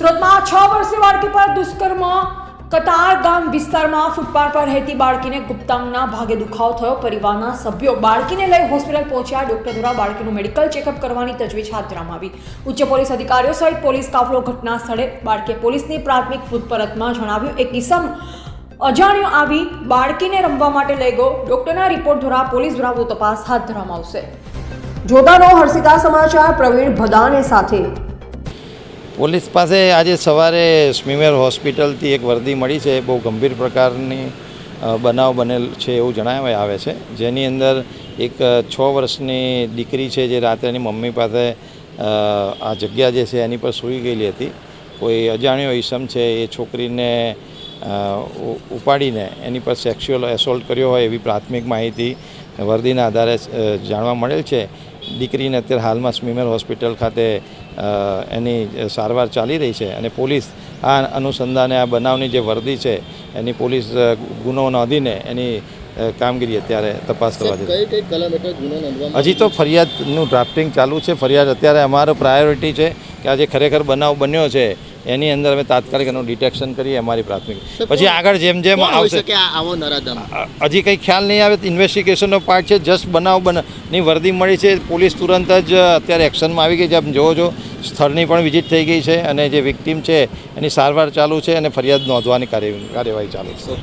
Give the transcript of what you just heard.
સુરતમાં છ વર્ષીય બાળકી પર દુષ્કર્મ. કતાર ગામ વિસ્તારમાં ફૂટપાથ પર રહેતી બાળકીને ગુપ્તાંગના ભાગે દુખાવો થયો. પરિવારના સભ્યો બાળકીને લઈ હોસ્પિટલ પહોંચ્યા. ડોક્ટર દ્વારા બાળકીનું મેડિકલ ચેકઅપ કરવાની તજવીજ હાથ ધરવામાં આવી. ઉચ્ચ પોલીસ અધિકારીઓ સહિત પોલીસ કાફલો ઘટના સ્થળે બાળકે પોલીસની પ્રાથમિક પૂછપરછમાં જણાવ્યું. એક કિસમ અજાણ્યો આવી બાળકીને રમવા માટે લઈ ગયો. ડોક્ટરના રિપોર્ટ દ્વારા પોલીસ દ્વારા તપાસ હાથ ધરવામાં આવશે. જોતાનો હર્ષિતા સમાચાર પ્રવીણ ભદાને સાથે. પોલીસ પાસે આજે સવારે સ્મીમેર હોસ્પિટલથી એક વર્દી મળી છે. બહુ ગંભીર પ્રકારની બનાવ બનેલ છે એવું જણાવવામાં આવે છે. જેની અંદર એક છ વર્ષની દીકરી છે જે રાત્રે એની મમ્મી પાસે આ જગ્યા જે છે એની પર સૂઈ ગયેલી હતી. કોઈ અજાણ્યો ઈસમ છે એ છોકરીને ઉપાડીને એની પર સેક્સ્યુઅલ એસોલ્ટ કર્યો હોય એવી પ્રાથમિક માહિતી વર્દીના આધારે જાણવા મળેલ છે. દીકરીને અત્યારે હાલમાં સ્મીમેર હોસ્પિટલ ખાતે એની સારવાર ચાલી રહી છે અને પોલીસ આ અનુસંધાને આ બનાવની જે વર્દી છે, એની પોલીસ ગુનો નોંધીને એની કામગીરી અત્યારે તપાસ કરવા નોંધવામાં હજી તો ફરિયાદનું ડ્રાફ્ટિંગ ચાલુ છે. ફરિયાદ અત્યારે અમારો પ્રાયોરિટી છે કે આ જે ખરેખર બનાવ બન્યો છે. એની અંદર અમે તાત્કાલિક એનું ડિટેક્શન કરીએ અમારી પ્રાથમિક. પછી આગળ જેમ જેમ આવશે હજી કંઈ ખ્યાલ નહીં આવે ઇન્વેસ્ટિગેશનનો પાર્ટ છે. જસ્ટ બનાવ બન વર્દી મળી છે. પોલીસ તુરંત જ અત્યારે એક્શનમાં આવી ગઈ છે. આપ જોવો છો સ્થળની પણ વિઝિટ થઈ ગઈ છે અને જે વિક્ટીમ છે એની સારવાર ચાલુ છે અને ફરિયાદ નોંધવાની કાર્યવાહી ચાલુ છે.